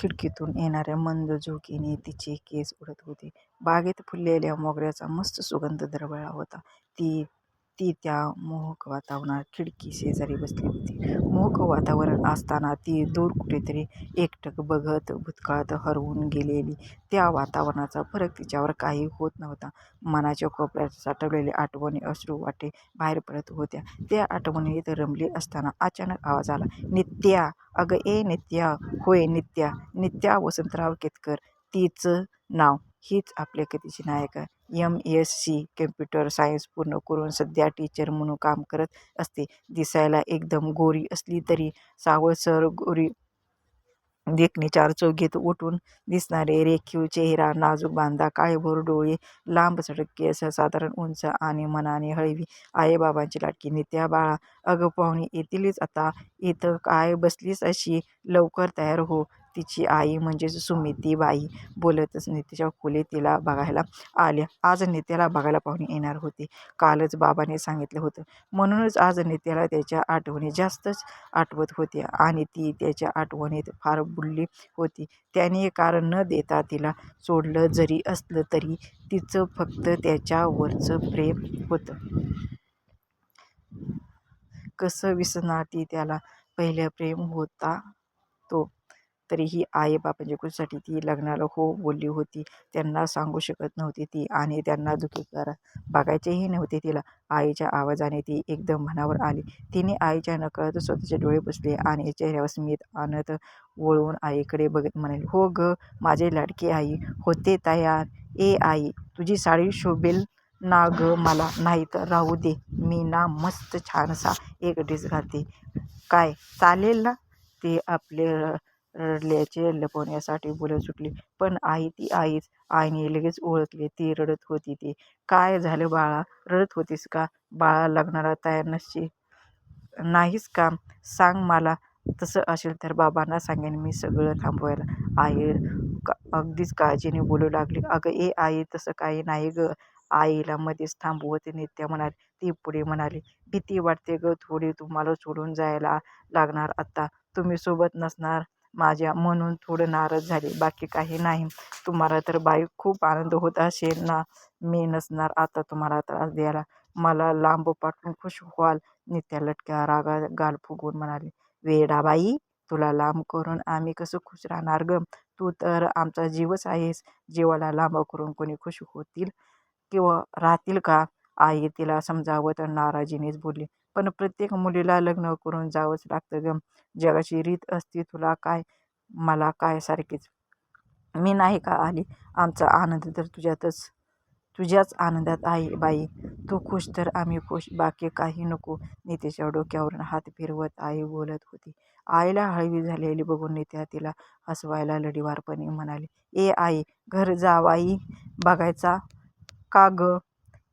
खिडकीतून येणाऱ्या मंद झुळुकीने तिचे केस उडत होते. बागेत फुललेल्या मोगऱ्याचा मस्त सुगंध दरवळला होता. ती ती त्या मोहक वातावरणात खिडकी शेजारी बसली होती. मोहक वातावरण असताना ती दूर कुठेतरी एकटक बघत भूतकाळात हरवून गेलेली. त्या वातावरणाचा फरक तिच्यावर काही होत नव्हता. मनाच्या कोपऱ्यात साठवलेल्या आठवणी अश्रू वाटे बाहेर पडत होत्या. त्या आठवणीत रमली असताना अचानक आवाज आला. नित्या! अगं ए नित्या! होय नित्या! नित्या वसंतराव केतकर तिचं नाव. हीच आपल्या कथेची नायिका. M. S. C. Computer science पूर्ण करून सध्या टीचर म्हणून काम करत असते. दिसायला एकदम गोरी असली तरी सावळसर, गोरी देखणी, चारचौघीत उठून दिसणारे रेखीव चेहरा, नाजूक बांधा, काळेभोर डोळे, लांबसडक केस, साधारण उंच आणि मनाने हळवी. आई-बाबांची लाडकी. नित्या बाळा, अगं पाहुणे येतीलच आता. इथं काय बसलीस अशी? लवकर तयार हो. तिची आई म्हणजेच सुमतीबाई बोलतच नित्याच्या खोलीत तिला बघायला आल्या. आज नित्याला बघायला पाहुणे येणार होते. कालच बाबाने सांगितलं होतं. म्हणूनच आज नित्याला त्याच्या आठवणी जास्तच आठवत होत्या आणि ती त्याच्या आठवणीत फार बुडली होती. त्याने कारण न देता तिला सोडलं जरी असलं तरी तिचं फक्त त्याच्यावरचं प्रेम होतं. कसं विसरणार ती त्याला? पहिलं प्रेम होता तो. तरीही आई-बाबांच्या खुशीसाठी ती लग्नाला हो बोलली होती. त्यांना सांगू शकत नव्हती ती आणि त्यांना दुःखी बघायचेही नव्हते तिला. आईच्या आवाजाने ती एकदम भानावर आली. तिने आईच्या नकळत स्वतःचे डोळे पुसले आणि चेहऱ्यावर स्मित आणत वळून आईकडे बघत म्हणाली. हो गं माझी लाडकी आई, होते तयार. ए आई, तुझी साडी शोभेल ना गं मला? नाहीतर राहू दे, मी ना मस्त छानसा एक ड्रेस घालते. काय, चालेल ना? ती आपले रडल्याचे लपवण्यासाठी बोलत सुटली. पण आई ती आईच. आईने लगेच ओळखले ती रडत होती ती काय झालं बाळा? रडत होतीस का? बाळा लग्नाला तयार नाहीस का? सांग मला. तसं असेल तर बाबांना सांगेन मी सगळं थांबवायला. आई अगदीच काळजीने बोलू लागली. अगं ए आई, तसं काही नाही गं. आईला मध्येच थांबवत नित्या म्हणाली. ती पुढे म्हणाली. भीती वाटते गं थोडी. तुम्हाला सोडून जायला लागणार आत्ता तुम्ही सोबत नसणार माझ्या म्हणून थोडं नाराज झाले. बाकी काही नाही. तुम्हाला तर बाई खूप आनंद होत असेल ना मी नसणार आता तुम्हाला त्रास द्यायला. मला लांब पाठवून खुश व्हाल? नित्या लटक्या रागा गाल फुगवून म्हणाली. वेडाबाई, तुला लांब करून आम्ही कसं खुश राहणार गं? तू तर आमचा जीवच आहेस. जीवाला लांब करून कोणी खुश होतील किंवा राहतील का? आई तिला समजावत नाराजीनेच बोलली. पण प्रत्येक मुलीला लग्न करून जावंच लागतं ग जगाची रीत असती. तुला काय, मला काय सारखीच मी नाही का आली? आमचा आनंद तर तुझ्यातच तुझ्याच आनंदात आहे बाई. तू खुश तर आम्ही खुश. बाकी काही नको. नितेच्या डोक्यावरून हात फिरवत आई बोलत होती. आईला हळवी झालेली बघून नित्या तिला हसवायला लढीवारपणे म्हणाली. ए आई, घर जावाई बघायचा का गं?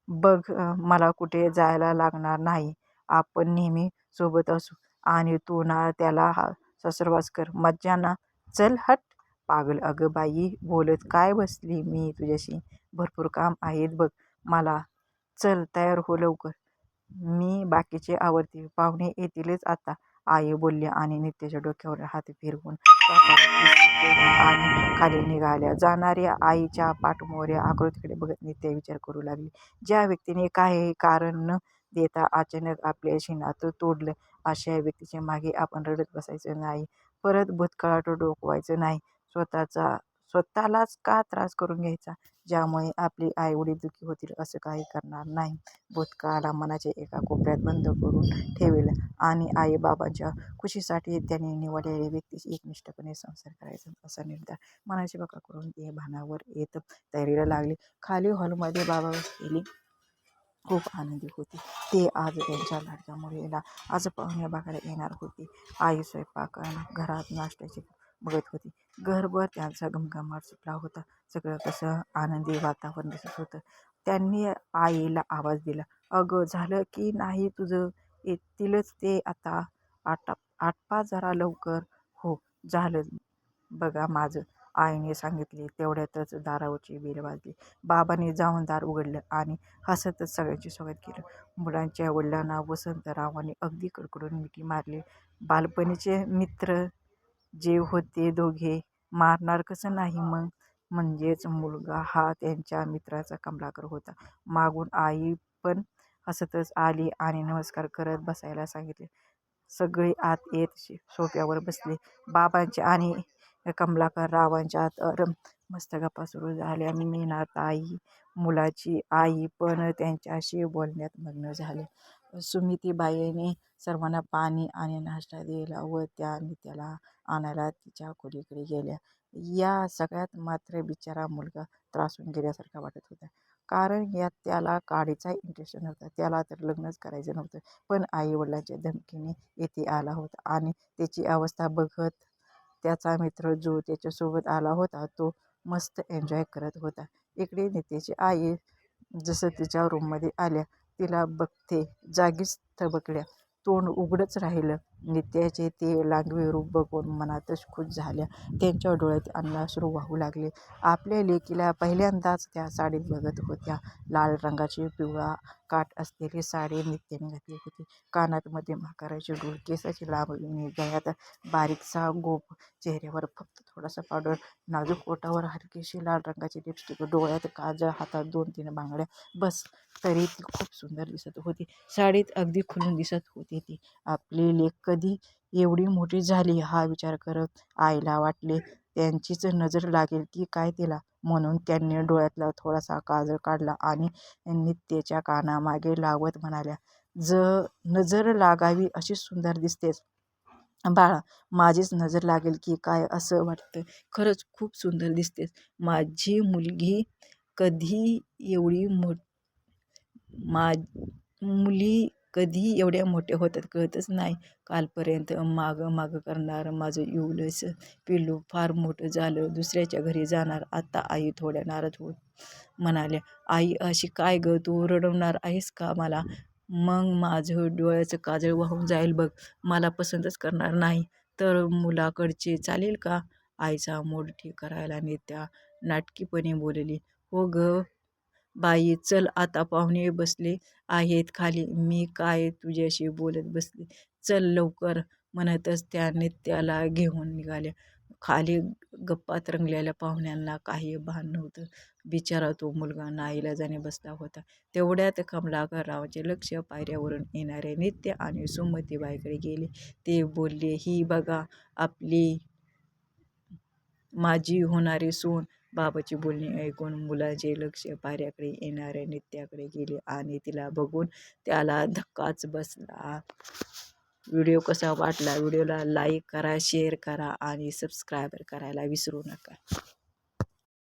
बघ मला कुठे जायला लागणार नाही. आपण नेहमी सोबत असू. आणि तू ना त्याला हा सासरवास कर. मज्जा ना? चल हट पागल. अगं बाई, बोलत काय बसली मी तुझ्याशी? भरपूर काम आहेत बघ मला. चल तयार हो लवकर. मी बाकीचे आवडते पाहुणे येतीलच आता. आई बोलल्या आणि नित्याच्या डोक्यावर हात फिरवून आणि खाली निघाल्या. जाणाऱ्या आईच्या पाठमोऱ्या आकृतीकडे बघत नित्या विचार करू लागली. ज्या व्यक्तीने काही कारण न देता अचानक आपल्या नातं तोडलं, अशा व्यक्तीच्या मागे आपण रडत बसायचं नाही. परत भूतकाळात डोकवायचं नाही. स्वतःचा स्वतःलाच का त्रास करून घ्यायचा? ज्यामुळे आपली आई-वडील दुःखी होतील असं काही करणार नाही. भूतकाळाला मनाच्या एका कोपऱ्यात बंद करून ठेवेल आणि आई-बाबांच्या खुशीसाठी त्यांनी निवडलेल्या व्यक्तीशी एकनिष्ठपणे संसार करायचा असा निर्धार मनाची बका करून ते भानावर येत तयारीला लागली. खाली हॉलमध्ये बाबा गेली खूप आनंदी होती ते आज त्यांच्या लाडक्या मुलीला आज पाहुणे बघायला येणार होती आई स्वयंपाक घरात नाश्त्याची बघत होती. घरभर त्यांचा घमघमाट सुटला होता. सगळं कसं आनंदी वातावरण दिसत होतं. त्यांनी आईला आवाज दिला. अगं झालं की नाही तुझं? येतीलच ते आता. आटपा जरा लवकर. हो, झालं बघा माझं, आईने सांगितले. तेवढ्यातच दारावरची बेल वाजली. बाबाने जाऊन दार उघडलं आणि हसतच सगळ्यांचे स्वागत केलं. मुलांच्या वडिलांना वसंतरावांनी अगदी कडकडून मिठी मारली. बालपणीचे मित्र जे होते दोघे मारणार कसं नाही मग म्हणजेच मुलगा हा त्यांच्या मित्राचा कमलाकर होता मागून आई पण हसतच आली आणि नमस्कार करत बसायला सांगितले सगळे आत येत सोफ्यावर बसले बाबांचे आणि कमलाकर रावांच्या तर मस्त गप्पा सुरू झाल्या. मीनाताई मुलाची आई पण त्यांच्याशी बोलण्यात मग्न झाले. सुमितीबाईने सर्वांना पाणी आणि नाश्ता दिला व त्या त्याला आणायला तिच्या खोलीकडे गेल्या. या सगळ्यात मात्र बिचारा मुलगा त्रासून गेल्यासारखा वाटत होता. कारण यात त्याला काडीचा इंटरेस्ट नव्हता. त्याला तर लग्नच करायचं नव्हतं. पण आईवडिलांच्या धमकीने येथे आला होता. आणि त्याची अवस्था बघत त्याचा मित्र जो त्याच्यासोबत आला होता तो मस्त एन्जॉय करत होता. इकडे नितेची आई जसं तिच्या रूममध्ये आल्या तिला बघते जागीच थबकल्या. तोंड उघडच राहिलं. नित्याचे ते लांगवे रूप बघून मनातच खुश झाल्या. त्यांच्या डोळ्यात अश्रू वाहू लागले. आपल्या लेकीला पहिल्यांदाच त्या साडीत बघत होत्या. लाल रंगाची पिवळा काठ असलेली साडी नित्याने घातली होती. कानात मध्ये डोळ केसाची लांबणी गळ्यात बारीकसा गोप चेहऱ्यावर फक्त थोडासा पावडर नाजूक ओठावर हलकीशी लाल रंगाची लिपस्टिक डोळ्यात काजळ हातात दोन तीन बांगड्या. बस तरी ती खूप सुंदर दिसत होती. साडीत अगदी खुलून दिसत होती ती. आपली लेख कधी एवढी मोठी झाली हा विचार करत आईला वाटले त्यांचीच नजर लागेल की काय तिला? म्हणून त्यांनी डोळ्यातला थोडासा काजळ काढला आणि नित्येच्या कानामागे लावत म्हणाल्या ज नजर लागावी अशी सुंदर दिसतेस. बाळा माझीच नजर लागेल की काय असं वाटतं खरंच खूप सुंदर दिसतेस. माझी मुलगी कधी एवढी मो मा मुली कधी एवढ्या मोठ्या होतात कळतच नाही. कालपर्यंत मागं मागं करणार माझं इवलंस पिल्लू फार मोठं झालं दुसऱ्याच्या घरी जाणार. आत्ता आई थोड्या नाराज होत म्हणाल्या आई अशी काय गं? तू रडवणार आहेस का मला? मग माझं डोळ्याचं काजळ वाहून जाईल बघ. मला पसंतच करणार नाही. तर मुलाकडचे चालेल का? आईचा मूड ठीक करायला नेत्या नाटकीपणे बोलली हो ग. बाई चल आता पाहुणे बसले आहेत खाली. मी काय तुझ्याशी बोलत बसले? चल लवकर म्हणतच त्या त्याला घेऊन निघाल्या. खाली गप्पात रंगलेल्या पाहुण्यांना काही भान नव्हतं. बिचारा तो मुलगा नाईला जाणे बसला होता. तेवढ्यात कमलाकररावांचे लक्ष पायऱ्यावरून येणारे नित्य आणि सुमतीबाईकडे गेले. ते बोलले ही बघा आपली माझी होणारी सून बाबाची बोलणी ऐकून मुलाचे लक्ष पाऱ्याकडे येणाऱ्या नित्याकडे गेले आणि तिला बघून त्याला धक्काच बसला. व्हिडिओ कसा वाटला? व्हिडिओला लाईक करा शेअर करा आणि सबस्क्राईब करायला विसरू नका.